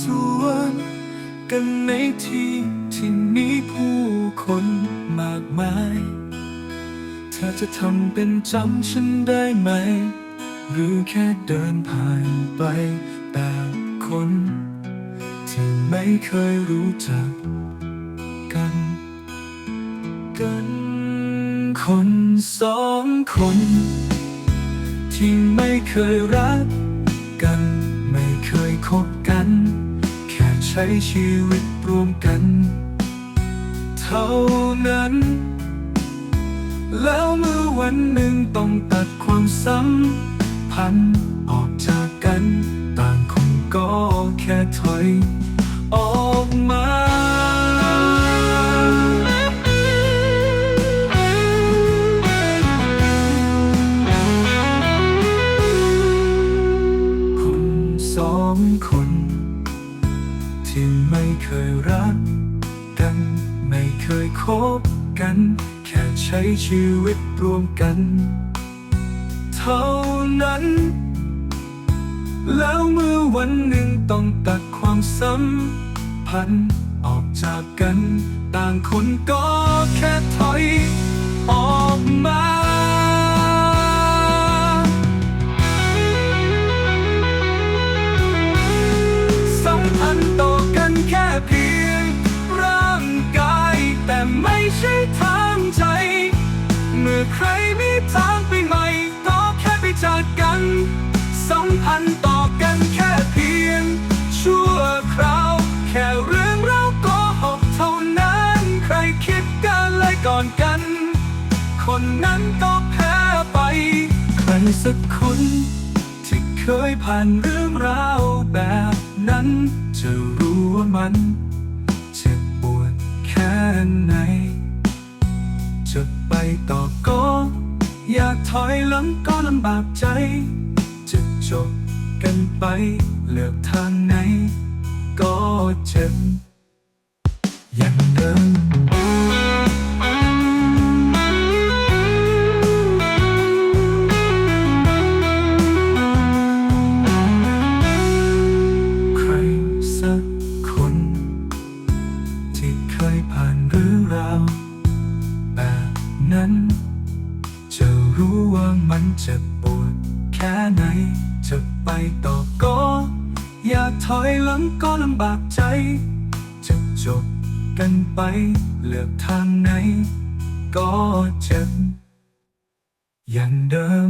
สวนกันในที่ที่มีผู้คนมากมาย เธอจะทำเป็นจำฉันได้ไหม หรือแค่เดินผ่านไปแต่คน ที่ไม่เคยรู้จักกัน กันคนสองคน ที่ไม่เคยรัก ใช้ชีวิตร่วมกัน เท่านั้น แล้วเมื่อวันหนึ่งต้องตัดความสัมพันธ์ออกจากกัน ต่างคนก็แค่ถอยออกมาคนสองคน ที่ไม่เคยรักกันไม่เคยคบกัน แค่ใช้ชีวิตรวมกัน เท่านั้น แล้วเมื่อวันหนึ่งต้องตัดความสัมพันธ์ออกจากกัน ต่างคนก็แค่ถอยออกมา คราว แค่เรื่องเราก็หกเท่านั้น ใครคิดกันเลยก่อนกัน คนนั้นก็แพ้ไป ใครสักคนที่เคยผ่านเรื่องราวแบบนั้น จะรู้ว่ามันเจ็บปวดแค่ไหน จะไปต่อก็อยากถอยหลังก็ลำบากใจ จะจบกันไปเลือกทางไหน ก็เจ็บอย่างเดิมใครสักคน ที่เคยผ่านเรื่องราวแบบนั้น จะรู้ว่ามันเจ็บปวดแค่ไหนจะไปต่อ อยากถอยหลังก็ลำบากใจ จะจบกันไป เลือกทางไหน ก็เจ็บอย่างเดิม